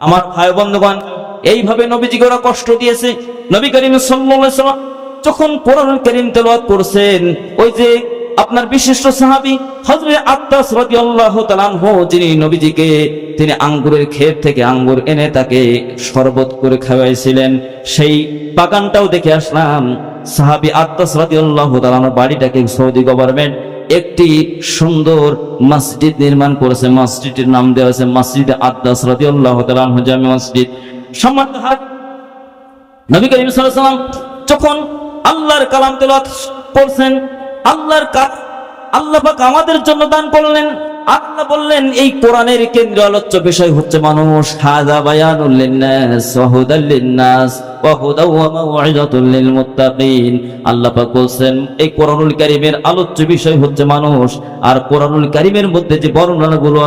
আমার ভাই বন্ধুগণ, এইভাবে নবীজিকে ওরা কষ্ট দিয়েছে। নবী করিম সাল্লাম যখন কোরআনুল কারীম তেলাওয়াত করছেন, ওই যে আপনার বিশিষ্ট সাহাবী হযরত আব্বাস রাদিয়াল্লাহু আনহু, যিনি নবীজিকে, তিনি আঙ্গুরের ক্ষেত থেকে আঙ্গুর এনে তাকে শরবত করে খাওয়াইছিলেন। সেই বাগানটাও দেখে আসলাম। সাহাবি আব্বাস রাদিয়াল্লাহু তাআলা আনহুর বাড়িটাকে সৌদি গভর্নমেন্ট একটি সুন্দর মসজিদ নির্মাণ করেছে। মসজিদের নাম দেওয়া হয়েছে মসজিদ আদাস তাআলা আনহু জামি মসজিদ। সম্মানিত হাত, নবী করিম আলাইহি যখন আল্লাহর কালাম তেলাওয়াত করছেন, আল্লাহর আল্লাহ পাক আমাদের জন্য দান করলেন আল্লাহ বললেন, এই কোরআনের কেন্দ্র আলোচ্য বিষয় হচ্ছে মানুষ। লিল মুত্তাকিন আল্লাহ কোরআনুল বিষয় হচ্ছে মানুষ। আর মধ্যে যে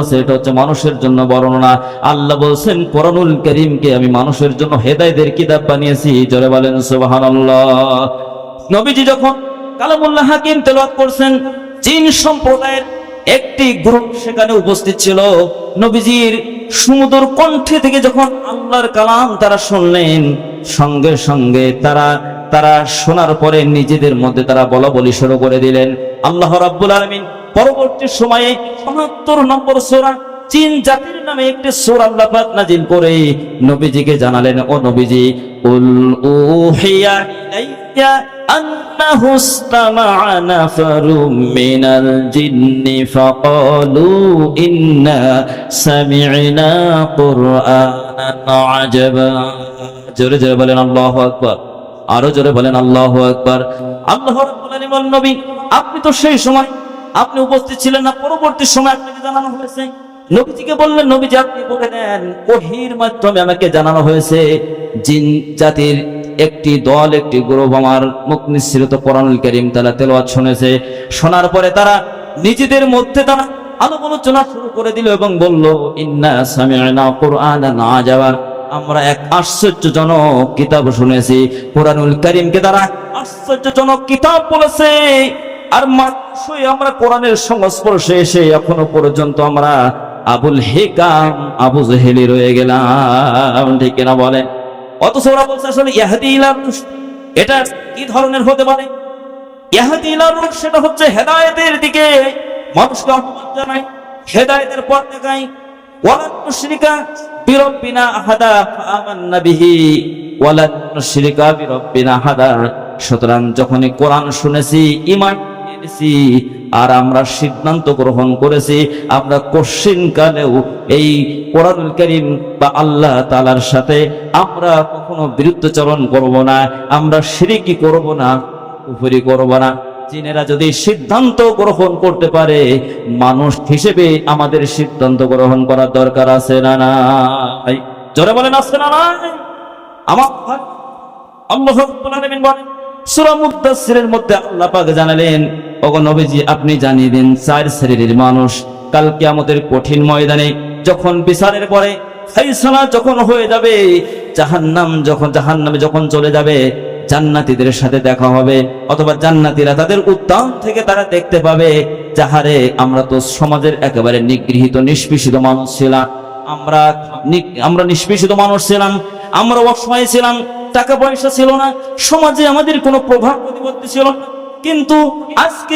আছে, এটা হচ্ছে মানুষের জন্য বর্ণনা। আল্লাহ বলছেন, কোরআনুল কারীমকে আমি মানুষের জন্য হেদায়েতের কিতাব বানিয়েছি। জোরে বলেন, সুবহানাল্লাহ। নবীজি যখন কালামুল্লাহ হাকিম করছেন, চীন সম্প্রদায়ের একটি গ্রুপ সেখানে উপস্থিত ছিল। নবীজির সুমধুর কণ্ঠে থেকে যখন আল্লাহর কালাম তারা শুনলেন, সঙ্গে সঙ্গে তারা তারা শোনার পরে নিজেদের মধ্যে তারা বলা বলি শুরু করে দিলেন। আল্লাহ রাব্বুল আলমিন পরবর্তী সময়ে সমাত্তর নম্বর সূরা চীন জাতির নামে একটি সুর আল্লাহ পাক নাজিল করে নবীজিকে জানালেন, ও নবীজি উল উহিয়া ইলাইয়া আন্নাহু ইসতামা নাফারুম মিনাল জিন্নি ফাকালু ইন্না সামি'না কুরআনান আজাবা। জোরে জোরে বলেন, আল্লাহু আকবার। আরও জোরে বলেন, আল্লাহু আকবার। আল্লাহ রাব্বুল আলামিন নবী, আপনি তো সেই সময়, আপনি উপস্থিত ছিলেন না, পরবর্তী সময় আপনাকে জানানো হয়েছে। নবীজিকে বললেন, নবীজি, আপনি বলে দেন ওহির মাধ্যমে আমাকে জানানো হয়েছে, জিন জাতির একটি দল, একটি গ্রুপ আমার মুখ নিঃসৃত কোরআনুল করিম তারা তেলাওয়াত শুনেছে। শোনার পরে তারা নিজেদের মধ্যে তারা আলোচনা শুরু করে দিল এবং বলল, ইন্না সামি'না কুরআনান আজাবা। আমরা এক আশ্চর্যজনক কিতাব শুনেছি। কোরআনুল করিমকে তারা আশ্চর্যজনক কিতাব বলেছে। আর মাত্রই আমরা কোরআনের সংস্পর্শে এসে এখনও পর্যন্ত আমরা আবুল হেকাম, আবু জেহেলি রয়ে গেলাম। ঠিক কিনা বলে? অথচ ওরা বলছে আসলে ইহাদি ইলা রুশদ। এটা কি ধরনের হতে পারে? ইহাদি ইলা রুশদ সেটা হচ্ছে হেদায়েতের দিকে মানুষকে আহ্বান জানায়, হেদায়েতের পথ দেখায়। ওয়ালা তুশরিকা বিরব্বিনা আহাদা আমান্না বিহি ওয়ালা তুশরিকা বিরব্বিনা আহাদা। সুতরাং যখনই কোরআন শুনেছি, ঈমান এনেছি আর আমরা সিদ্ধান্ত গ্রহণ করেছি, আমরা কশিন কালেও এই কোরআনুল করিম বা আল্লাহ তালার সাথে আমরা কখনো বিরুদ্ধচরণ করব না, আমরা শিরিকি করব না উপরি করব না। চীনেরা যদি সিদ্ধান্ত গ্রহণ করতে পারে, মানুষ হিসেবে আমাদের সিদ্ধান্ত গ্রহণ করার দরকার আছে না নাই? জোরে বলেন, আছে না নাই? আমার আল্লাহ বলেন, সূরা মুদাসসিরের মধ্যে আল্লাহ পাক জানালেন ওগো নবীজি, আপনি জানিয়ে দিন, চার শ্রেণির মানুষ কালকে আমাদের কঠিন ময়দানে যখন বিচারের পরে ফাইসালা যখন হয়ে যাবে, জাহান্নাম যখন, জাহান্নামে যখন চলে যাবে, জান্নাতীদের সাথে দেখা হবে অথবা জান্নাতীরা তাদের উদ্যান থেকে তারা দেখতে পাবে, যাহারে আমরা তো সমাজের একেবারে নিগৃহীত, নিষ্পেষিত মানুষ ছিলাম। আমরা আমরা নিষ্পেষিত মানুষ ছিলাম, আমরা অসহায় ছিলাম, টাকা পয়সা ছিল না, সমাজে আমাদের কোনো প্রভাব প্রতিপত্তি ছিল না। কিন্তু আজকে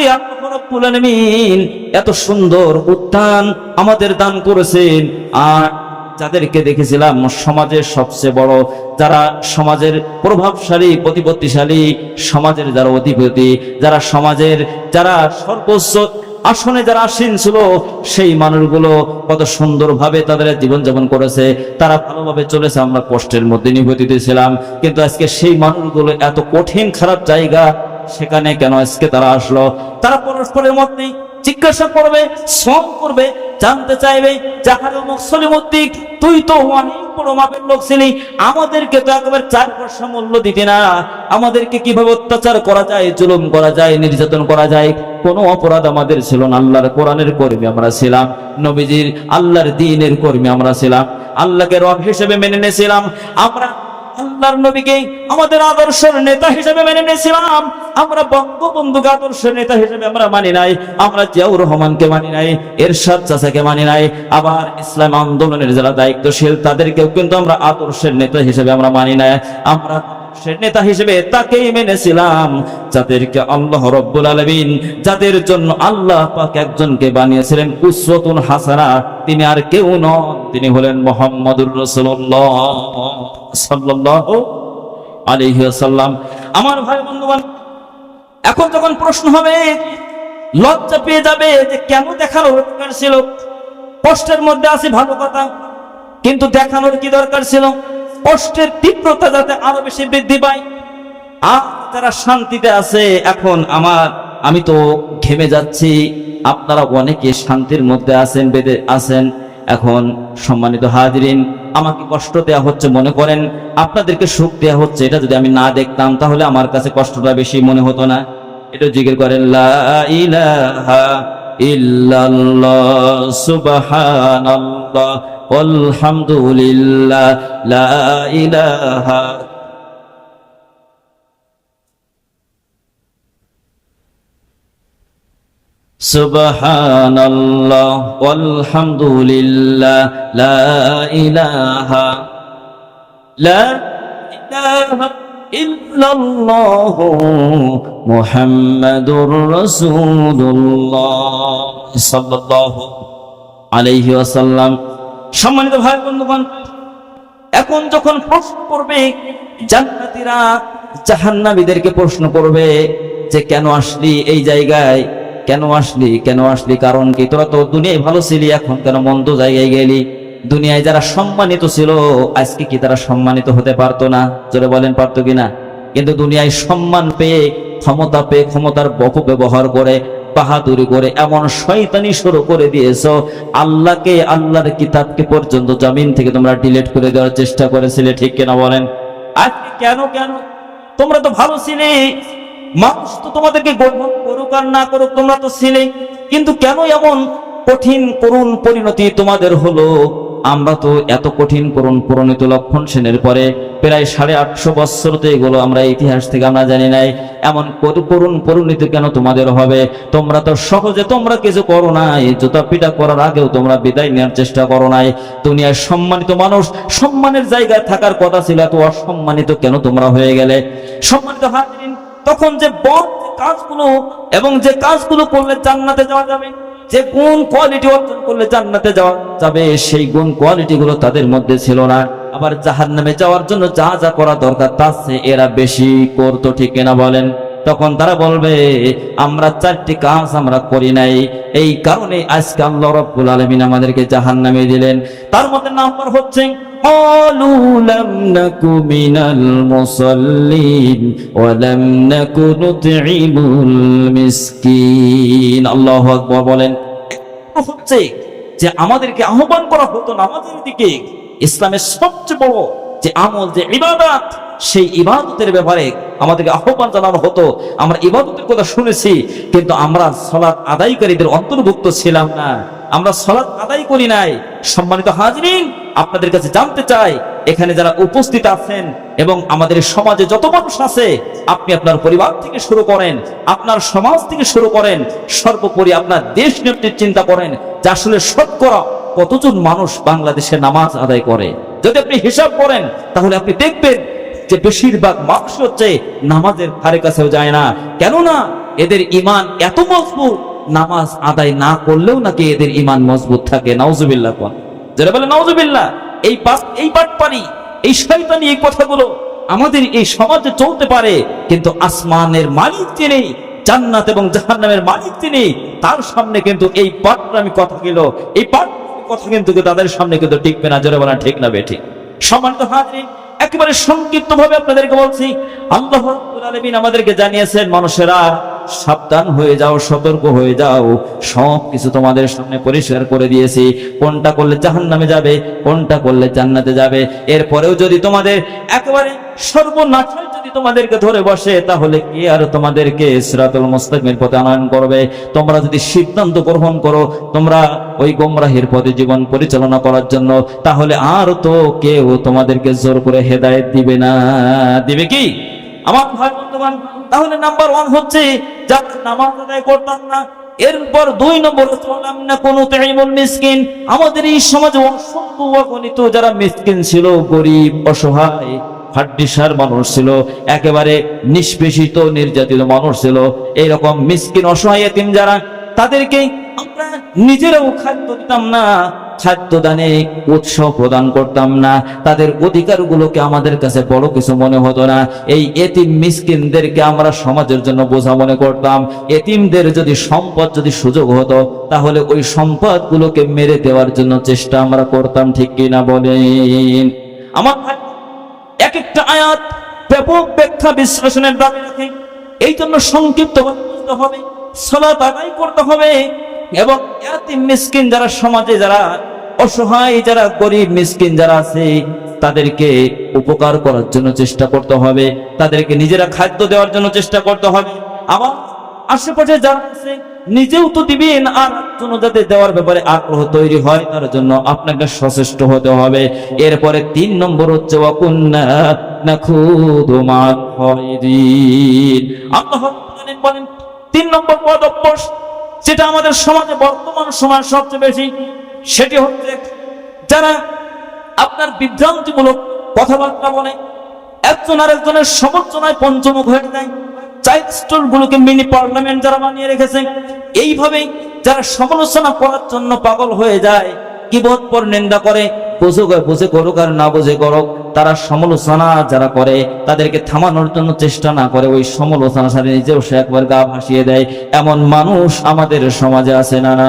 এত সুন্দর উত্থান আমাদের দান করেছেন। আর যাদেরকে দেখেছিলাম, সমাজের সবচেয়ে বড়, যারা সমাজের প্রভাবশালী, প্রতিপত্তিশালী, সমাজের যারা অধিপতি, যারা সমাজের যারা সর্বোচ্চ আসনে যারা আসীন ছিল, সেই মানুষগুলো কত সুন্দরভাবে তাদের জীবনযাপন করেছে। তারা ভালোভাবে চলেছে, আমরা কষ্টের মধ্যে নিবেদিত ছিলাম। কিন্তু আজকে সেই মানুষগুলো এত কঠিন, খারাপ জায়গা সেখানে কেন আজকে তারা আসলো? তারা পরস্পরের মধ্যে জিজ্ঞাসা করবে, শ্রম করবে, জানতে চাইবে যাহার অমুক সলিমুদ্দিক তুই তো অনেক বড় মাপের লোক ছিলি, আমাদেরকে তো একেবারে চার পয়সা মূল্য না। আমাদেরকে কীভাবে অত্যাচার করা যায়, জুলুম করা যায়, নির্যাতন করা যায়? কোনো অপরাধ আমাদের ছিল না। আল্লাহর কোরআনের কর্মী আমরা ছিলাম, নবীজির আল্লাহর দিনের কর্মী আমরা ছিলাম, আল্লাহকে রব হিসেবে মেনে নিয়েছিলাম। আমরা আল্লাহর নবীকে আমাদের আদর্শের নেতা হিসেবে মেনে নিয়েছিলাম। আমরা বঙ্গবন্ধুকে আদর্শের নেতা হিসেবে আমরা মানি নাই, আমরা জিয়াউর রহমানকে মানি নাই, এরশাদ চাচাকে মানি নাই, আবার ইসলাম আন্দোলনের যারা দায়িত্বশীল, তাদেরকেও কিন্তু আমরা আদর্শের নেতা হিসেবে আমরা মানি নাই। আমরা নেতা হিসেবে তাকেই মেনেছিলাম। যাদেরকে আল্লাহ রব্বুল আলমিন, যাদের জন্য আল্লাহ পাক একজনকে বানিয়েছিলেন উসওয়াতুন হাসানা, তিনি আর কেউ নন। তিনি হলেন মোহাম্মদুর রসুল্লাহ সাল্লাল্লাহু আলাইহি ওয়াসাল্লাম। আমার ভাই বন্ধুগণ, এখন যখন প্রশ্ন হবে, লজ্জা পেয়ে যাবে যে কেন দেখানোর দরকার ছিল? কষ্টের মধ্যে আছে, ভালো কথা। কিন্তু দেখানোর কি দরকার ছিল? কষ্টের তীব্রতা যাতে আরও বেশি বৃদ্ধি পায়। আর যারা শান্তিতে আছে, এখন আমার, আমি তো ঘেমে যাচ্ছি। আপনারা অনেকে শান্তির মধ্যে আছেন, বেদে আছেন। এখন সম্মানিত হাজরিন, আমাকে কষ্ট দেওয়া হচ্ছে, মনে করেন আপনাদেরকে সুখ দেওয়া হচ্ছে। এটা যদি আমি না দেখতাম, তাহলে আমার কাছে কষ্টটা বেশি মনে হতো না। এটা জিজ্ঞেস করেন, লা ইলাহা ইল্লাল্লাহ সুবহানাল্লাহ আলহামদুলিল্লাহ লা ইলাহা সুবহানাল্লাহ আলহামদুলিল্লাহ লা ইলাহা লা ইলাহা ইল্লাল্লাহ আলাইহি ওয়াসাল্লাম। সম্মানিত ভাই, বন্ধুগণ, এখন যখন প্রশ্ন করবে, জান্নাতীরা জাহান্নামীদেরকে প্রশ্ন করবে যে, কেন আসলি এই জায়গায়? কেন আসলি? কেন আসলি? কারণ কি? তোরা তো দুনিয়ায় ভালো ছিলি, এখন কেন মন্দ জায়গায় গেলি? দুনিয়ায় যারা সম্মানিত ছিল, আজকে কি তারা সম্মানিত হতে পারতো না? জোরে বলেন, পারতো কিনা? কিন্তু দুনিয়ায় সম্মান পেয়ে, ক্ষমতা পেয়ে, ক্ষমতার বপ ব্যবহার করে, বাহাদুরি করে, এমন শয়তানি শুরু করে দিয়েছ, আল্লাহকে, আল্লাহর কিতাবকে পর্যন্ত জমিন থেকে তোমরা ডিলিট করে দেওয়ার চেষ্টা করেছিলে, ঠিক কিনা বলেন? আজকে কেন কেন? তোমরা তো ভালো ছিলে। মানুষ তো তোমাদেরকে গ্রহণ করুক আর না করুক, তোমরা তো ছিলে। কিন্তু কেন এমন কঠিন, করুণ পরিণতি তোমাদের হলো? আমরা তো এত কঠিন করুণ পরিণত লক্ষণ সেনের পরে প্রায় সাড়ে আটশো বৎসর তো এগুলো আমরা ইতিহাস থেকে আমরা জানি নাই। এমন করু- করুণ পরিণতি কেন তোমাদের হবে? তোমরা তো সহজে তোমরা কিছু করো নাই জুতা পিটা করার আগেও তোমরা বিদায় নেওয়ার চেষ্টা করো নাই। দুনিয়ায় সম্মানিত মানুষ, সম্মানের জায়গায় থাকার কথা ছিল, এত অসম্মানিত কেন তোমরা হয়ে গেলে? সম্মানিত হাজিরিন, তখন যে বড় কাজগুলো এবং যে কাজগুলো করলে জান্নাতে যাওয়া যাবে যে গুণ কোয়ালিটি অর্জন করলে জান্নাতে যাওয়া যাবে, সেই গুণ কোয়ালিটি গুলো তাদের মধ্যে ছিল না। আবার জাহান্নামে যাওয়ার জন্য যা যা করা দরকার, তার চেয়ে এরা বেশি করতো, ঠিক কিনা বলেন? তখন তারা বলবে, আমরা চারটি কাজ আমরা করি নাই। এই কারণে আজকে আল্লাহ আলমিন আমাদেরকে জাহান জাহান্নামে দিলেন। তার মধ্যে নাম্বার হচ্ছে قالوا لم نك من المصلين ولم نك نطعم المسكين আল্লাহু আকবার বলেন হচ্ছে যে আমাদেরকে আহ্বান করা হতো নামাজের দিকে ইসলামের সবচেয়ে বড় যে আমল যে ইবাদত সেই ইবাদতের ব্যাপারে আমাদেরকে আহ্বান জানানো হতো। আমরা ইবাদতের কথা শুনেছি, কিন্তু আমরা সলাৎ আদায়কারীদের অন্তর্ভুক্ত ছিলাম না। আমরা সলাৎ আদায় করি নাই। সম্মানিত হাজরিন, আপনাদের কাছে জানতে চাই, এখানে যারা উপস্থিত আছেন এবং আমাদের সমাজে যত মানুষ আছে, আপনি আপনার পরিবার থেকে শুরু করেন, আপনার সমাজ থেকে শুরু করেন, সর্বোপরি আপনার দেশ নেত্রীর চিন্তা করেন যে আসলে শতকরা কতজন মানুষ বাংলাদেশে নামাজ আদায় করে। যদি আপনি হিসাব করেন, তাহলে আপনি দেখবেন যে বেশিরভাগ মানুষ হচ্ছে নামাজের ধারে কাছেও যায় না। কেননা এদের ইমান এত মজবুত, নামাজ আদায় না করলেও নাকি এদের ইমান মজবুত থাকে। নাউজুবিল্লাহ কোন। যারা বলে, নাউজুবিল্লাহ, এই পাপ, এই পাট পারি এই শয়তানি এই কথাগুলো আমাদের এই সমাজে চলতে পারে, কিন্তু আসমানের মালিক তিনি জান্নাত এবং জাহান্নামের মালিক তিনি তার সামনে কিন্তু এই পাটরামি কথা গেল এই পাট কথা কিন্তু তাদের সামনে কিন্তু টিকবে না। জোরে বলা, ঠিক না বেঠিক সম্মানিত হাজরিন একেবারে সংক্ষিপ্ত ভাবে আপনাদেরকে বলছি আল্লাহ আলমিন আমাদেরকে জানিয়েছেন মানুষেরা সাবধান হয়ে যাও, সতর্ক হয়ে যাও। সব কিছু তোমাদের সামনে পরিষ্কার করে দিয়েছি। কোনটা করলে জাহান্নামে যাবে, কোনটা করলে জান্নাতে যাবে। এরপরেও যদি তোমাদের একেবারে যদি তোমাদেরকে ধরে বসে, তাহলে কি আর তোমাদেরকে সিরাতুল মুস্তাকিমের পথে আনয়ন করবে? তোমরা যদি সিদ্ধান্ত গ্রহণ করো, তোমরা ওই গোমরাহির পথে জীবন পরিচালনা করার জন্য, তাহলে আর তো কেউ তোমাদেরকে জোর করে হেদায়েত দিবে না। দিবে কি? আমার ভাই বন্ধুগণ, তাহলে নাম্বার ওয়ান হচ্ছে যারা নামাজ আদায় করতাম না, এরপর দুই নম্বর মিসকিন। আমাদের এই সমাজে অসংখ্য অগণিত যারা মিসকিন ছিল, গরিব, অসহায় হাড্ডিসার মানুষ ছিল, একেবারে নিষ্পেষিত, নির্যাতিত মানুষ ছিল, এইরকম মিসকিন, অসহায় এতিম যারা, তাদেরকে আমরা নিজেরাও খাদ্য দিতাম না। দানে উৎসাহ প্রদান করতাম না। তাদের অধিকারগুলোকে আমাদের কাছে বড় কিছু মনে হতো না। এই এতিম মিসকিনদেরকে আমরা সমাজের জন্য বোঝা মনে করতাম। এতিমদের যদি সম্পদ, যদি সুযোগ হতো, তাহলে ওই সম্পদগুলোকে মেরে দেওয়ার জন্য চেষ্টা আমরা করতাম, ঠিক কিনা বলেন? আমার এক একটা আয়াত ব্যাপক ব্যাখ্যা বিশ্লেষণের দাবি রাখে। এই জন্য সংক্ষিপ্ত হবে, সলাত আদায় করতে হবে। এবং এতিম মিসকিন যারা সমাজে যারা অসহায় যারা, গরিব, মিসকিন যারা আছে, তাদেরকে উপকার করার জন্য চেষ্টা করতে হবে। তাদেরকে নিজেরা খাদ্য দেওয়ার জন্য চেষ্টা করতে হবে। আবার আশেপাশে যারা আছে, নিজেও তো দিবেন, আর জন্য যাতে দেওয়ার ব্যাপারে আগ্রহ তৈরি হয়, তার জন্য আপনাকে সচেষ্ট হতে হবে। এরপরে তিন নম্বর হচ্ছে তিন নম্বর পদ অভ্যাস যেটা আমাদের সমাজে বর্তমান সময় সবচেয়ে বেশি সেটি হচ্ছে যারা আপনার বিভ্রান্তিমূলক কথাবার্তা বলে, একজন আর একজনের সমালোচনায় পঞ্চমুখ হয়ে যায় চাইল্ড স্টোর গুলোকে মিনি পার্লামেন্ট যারা বানিয়ে রেখেছে, এইভাবেই যারা সমালোচনা করার জন্য পাগল হয়ে যায়, কিবোধ পর নিন্দা করে বুঝুক বুঝে করুক আর না বুঝে করুক, তারা সমালোচনা যারা করে, তাদেরকে থামানোর জন্য চেষ্টা না করে, ওই সমালোচনা সাথে নিজেও সে একবার গা ভাসিয়ে দেয়। এমন মানুষ আমাদের সমাজে আছে না না?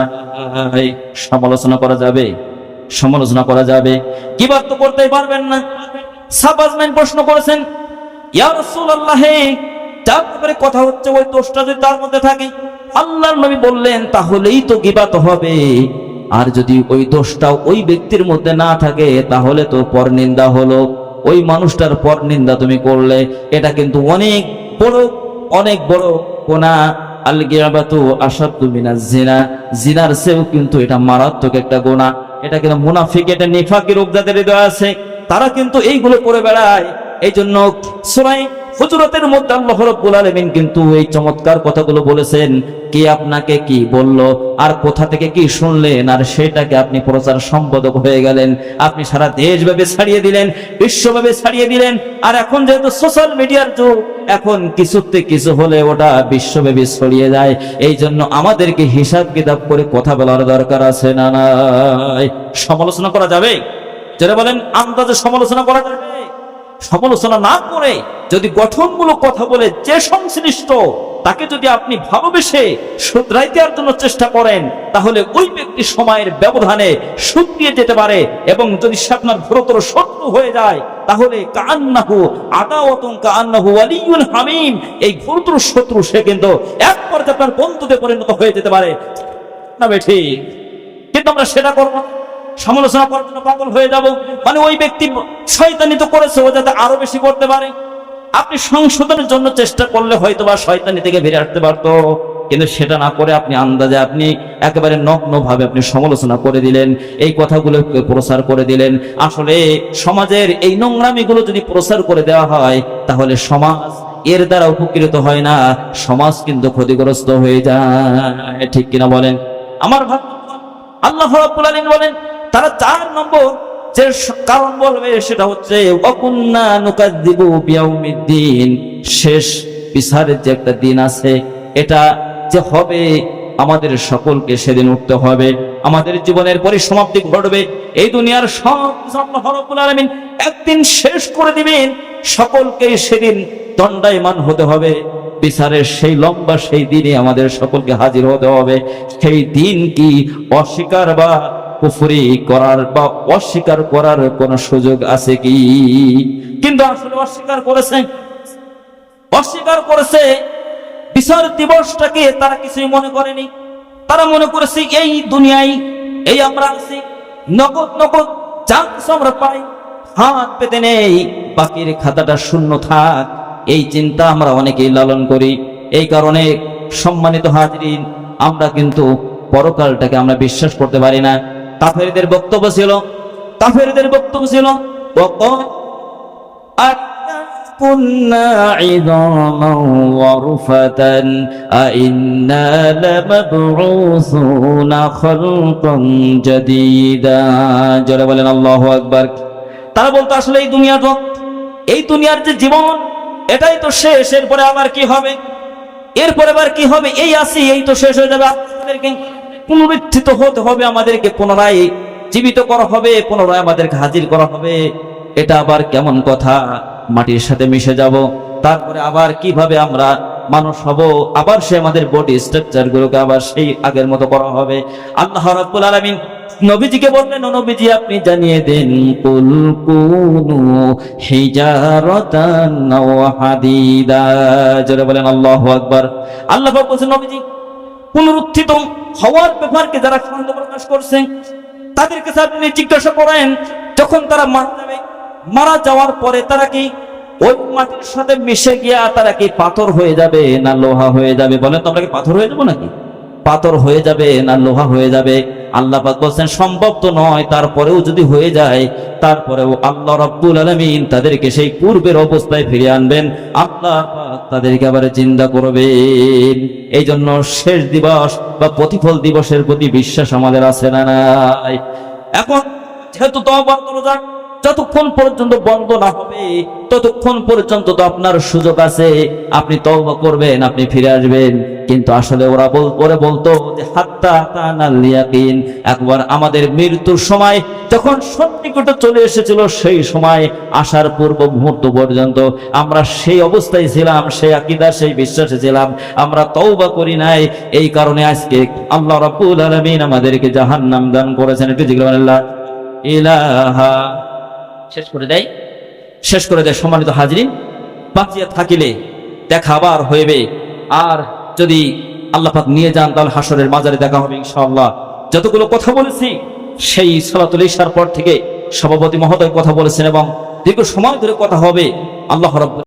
সমালোচনা করা যাবে? সমালোচনা করা যাবে? কিবার তো করতেই পারবেন না? সাবাজম্যান প্রশ্ন করেছেন, ইয়া রাসূলুল্লাহ, যার ব্যাপারে কথা হচ্ছে, ওই দোষটা যদি তার মধ্যে থাকে? আল্লাহর নবী বললেন, তাহলেই তো গিবাত হবে। আর যদি ওই দোষটা ওই ব্যক্তির মধ্যে না থাকে, তাহলে তো পরনিন্দা হলো। ওই মানুষটার পরনিন্দা তুমি করলে, এটা কিন্তু অনেক বড় অনেক বড় কোনা চেয়েও কিন্তু এটা মারাত্মক একটা গোনা এটা কিন্তু মুনাফিক, এটা আছে, তারা কিন্তু এইগুলো করে বেড়ায়। এই জন্য মধ্যে কিন্তু এই চমৎকার কথাগুলো বলেছেন কে আপনাকে কি বলল? আর কোথা থেকে কি শুনলেন? আর সেটাকে আপনি প্রচার সম্পাদক হয়ে গেলেন। আপনি সারা দেশব্যাপী ছাড়িয়ে দিলেন, বিশ্বব্যাপী ছাড়িয়ে দিলেন। আর এখন যেহেতু সোশ্যাল মিডিয়ার যুগ, এখন কিছুতে কিছু হলে ওটা বিশ্বব্যাপী ছড়িয়ে যায়। এই জন্য আমাদেরকে হিসাব কিতাব করে কথা বলার দরকার আছে না নাই? সমালোচনা করা যাবে? যেটা বলেন, আন্দাজে সমালোচনা করা যাবে? সমালোচনা না করে যদি গঠনমূলক কথা বলে যে সংশ্লিষ্ট তাকে যদি আপনি ভালোবেসে শুধরাই দেওয়ার জন্য চেষ্টা করেন, তাহলে ওই ব্যক্তি সময়ের ব্যবধানে শুকিয়ে যেতে পারে এবং যদি সে আপনার ঘোরতর শত্রু হয়ে যায়, তাহলে কান্নাহু আদাওয়াতুন কান্নাহু ওয়ালিউল হামিম। এই ঘোরতর শত্রু সে কিন্তু এক পর্যায়ে আপনার বন্ধুতে পরিণত হয়ে যেতে পারে। না বে ঠিক। কিন্তু আমরা সেটা করব। সমালোচনা করার জন্য পাগল হয়ে যাব। মানে ওই ব্যক্তি শয়তানি তো করেছে, ও যাতে আরও বেশি করতে পারে। আপনি সংশোধনের জন্য চেষ্টা করলে হয়তো বা শয়তানি থেকে বেরিয়ে আসতে পারতো। কিন্তু সেটা না করে আপনি আন্দাজে আপনি একেবারে নগ্ন ভাবে আপনি সমালোচনা করে দিলেন, এই কথাগুলো প্রচার করে দিলেন। আসলে সমাজের এই নোংরামিগুলো যদি প্রচার করে দেওয়া হয়, তাহলে সমাজ এর দ্বারা উপকৃত হয় না, সমাজ কিন্তু ক্ষতিগ্রস্ত হয়ে যায়। ঠিক কিনা বলেন? আমার ভাব আল্লাহ বলেন, তারা চার নম্বর যে কারণ বলবে সেটা হচ্ছে বিয়াউমিদ্দিন। শেষ বিচারের যে একটা দিন আছে, এটা যে হবে, আমাদের সকলকে সেদিন উঠতে হবে। আমাদের জীবনের পরিসমাপ্তি ঘটবে। এই দুনিয়ার সব রাব্বুল একদিন শেষ করে দিবেন। সকলকে সেদিন দণ্ডায়মান হতে হবে। বিচারের সেই লম্বা সেই দিনে আমাদের সকলকে হাজির হতে হবে। সেই দিন কি অস্বীকার বা কুফরি করার বা অস্বীকার করার কোন সুযোগ আছে কি? কিন্তু আসলে অস্বীকার করেছে। অস্বীকার করেছে। বিচার দিবসটাকে তারা কিছুই মনে করেনি। তারা মনে করেছে, এই দুনিয়ায়, এই আমরা আছি। নগদ নগদ, যা আমরা পাই, হাত পেতে নেই। বাকির খাতাটা শূন্য থাক। এই চিন্তা আমরা অনেকেই লালন করি। এই কারণে সম্মানিত হাজরিন, আমরা কিন্তু পরকালটাকে আমরা বিশ্বাস করতে পারি না। কাফেরদের বক্তব্য ছিল কাফেরদের বক্তব্য ছিল وقال كنا عظاما ورفتا أئنا لمبعوثون خلقا جديدا জোরে বলেন আল্লাহু আকবার তারা বলতো আসলে এই দুনিয়া তো এই দুনিয়ার যে জীবন এটাই তো শেষ এরপরে আবার কি হবে এরপরে আবার কি হবে এই আসি এই তো শেষ হয়ে যাবে আমাদেরকে পুনরুত্থিত হতে হবে আমাদেরকে, পুনরায় জীবিত করা হবে, পুনরায় আমাদেরকে হাজির করা হবে। এটা আবার কেমন কথা? মাটির সাথে মিশে যাব, তারপরে আবার কীভাবে আমরা মানুষ হব? আবার সে আমাদের বডি স্ট্রাকচার গুলোকে আবার সেই আগের মতো করা হবে। আল্লাহ রাব্বুল আলামিন নবীজিকে বললেন, "ও নবীজি, আপনি জানিয়ে দেন, কুল কুনু হিজারাতান আও হাদিদা। জোরে বলেন, আল্লাহু আকবার। আল্লাহ পাক বলছেন, নবীজি পুনরুত্থিত হওয়ার ব্যাপারকে যারা সন্দেহ প্রকাশ করছে তাদের কাছে আপনি জিজ্ঞাসা করেন, যখন তারা মারা যাবে, মারা যাওয়ার পরে তারা কি ওই মাটির সাথে মিশে গিয়া তারা কি পাথর হয়ে যাবে না লোহা হয়ে যাবে? বলেন তো আমরা কি পাথর হয়ে যাব নাকি? পাথর হয়ে যাবে না লোহা হয়ে যাবে? আল্লাহ পাক বলছেন, সম্ভব তো নয়, তারপরেও যদি হয়ে যায়, তারপরেও আল্লাহ রাব্বুল আলামিন তাদেরকে সেই পূর্বের অবস্থায় ফিরিয়ে আনবেন। আল্লাহ তাদেরকে আবার চিন্তা করবেন। এই জন্য শেষ দিবস বা প্রতিফল দিবসের প্রতি বিশ্বাস আমাদের আছে না নাই? এখন যেহেতু তো যতক্ষণ পর্যন্ত বন্ধ না হবে, ততক্ষণ পর্যন্ত তো আপনার সুযোগ আছে। আপনি তওবা করবেন, আপনি ফিরে আসবেন। কিন্তু আসলে ওরা বল, ওরা বলতো যে, হাত্তা তানাল ইয়াকিন। একবার আমাদের মৃত্যুর সময় যখন সন্নিকটে চলে এসেছিল, সেই সময় আসার পূর্ব মুহূর্ত পর্যন্ত আমরা সেই অবস্থায় ছিলাম, সেই আকিদা, সেই বিশ্বাসে ছিলাম। আমরা তওবা করি নাই। এই কারণে আজকে আল্লাহ রাব্বুল আলামিন আমাদেরকে জাহান্নাম দান করেছেন। একটু জিজ্ঞাসা ইলাহা শেষ করে দেয়। শেষ করে দেয় সম্মানিত হাজরিন। বাঁচিয়া থাকিলে দেখা আবার হইবে। আর যদি আল্লাপাক নিয়ে যান, তাহলে হাসরের মাজারে দেখা হবে ইনশাআল্লাহ। যতগুলো কথা বলেছি, সেই সালাতুল ইশার পর থেকে সভাপতি মহোদয় কথা বলেছেন এবং দীর্ঘ সময় ধরে কথা হবে। আল্লাহ রাব্বুল